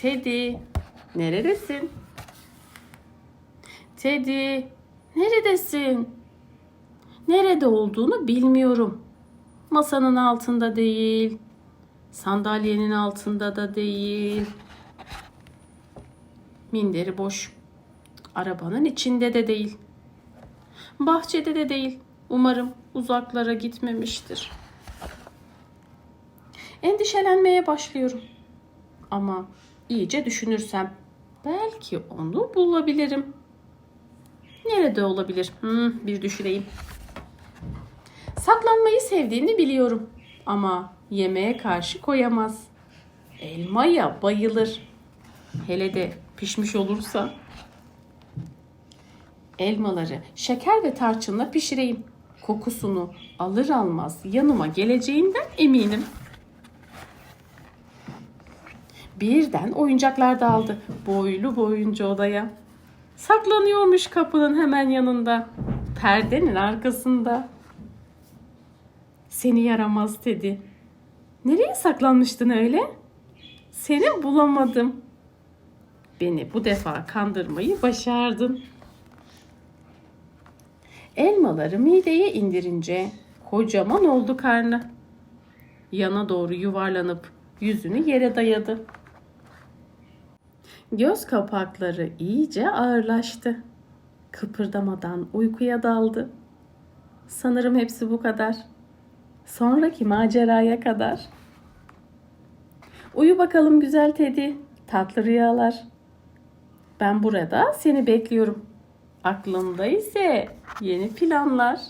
Teddy, neredesin? Teddy, neredesin? Nerede olduğunu bilmiyorum. Masanın altında değil. Sandalyenin altında da değil. Minderi boş. Arabanın içinde de değil. Bahçede de değil. Umarım uzaklara gitmemiştir. Endişelenmeye başlıyorum. Ama iyice düşünürsem belki onu bulabilirim. Nerede olabilir? Hmm, bir düşüneyim. Saklanmayı sevdiğini biliyorum ama yemeğe karşı koyamaz. Elmaya bayılır. Hele de pişmiş olursa. Elmaları şeker ve tarçınla pişireyim. Kokusunu alır almaz yanıma geleceğinden eminim. Birden oyuncaklar dağıldı boylu boyunca odaya. Saklanıyormuş kapının hemen yanında. Perdenin arkasında. Seni yaramaz dedi. Nereye saklanmıştın öyle? Seni bulamadım. Beni bu defa kandırmayı başardın. Elmaları mideye indirince kocaman oldu karnı. Yana doğru yuvarlanıp yüzünü yere dayadı. Göz kapakları iyice ağırlaştı. Kıpırdamadan uykuya daldı. Sanırım hepsi bu kadar. Sonraki maceraya kadar. Uyu bakalım güzel Teddy. Tatlı rüyalar. Ben burada seni bekliyorum. Aklımda ise yeni planlar.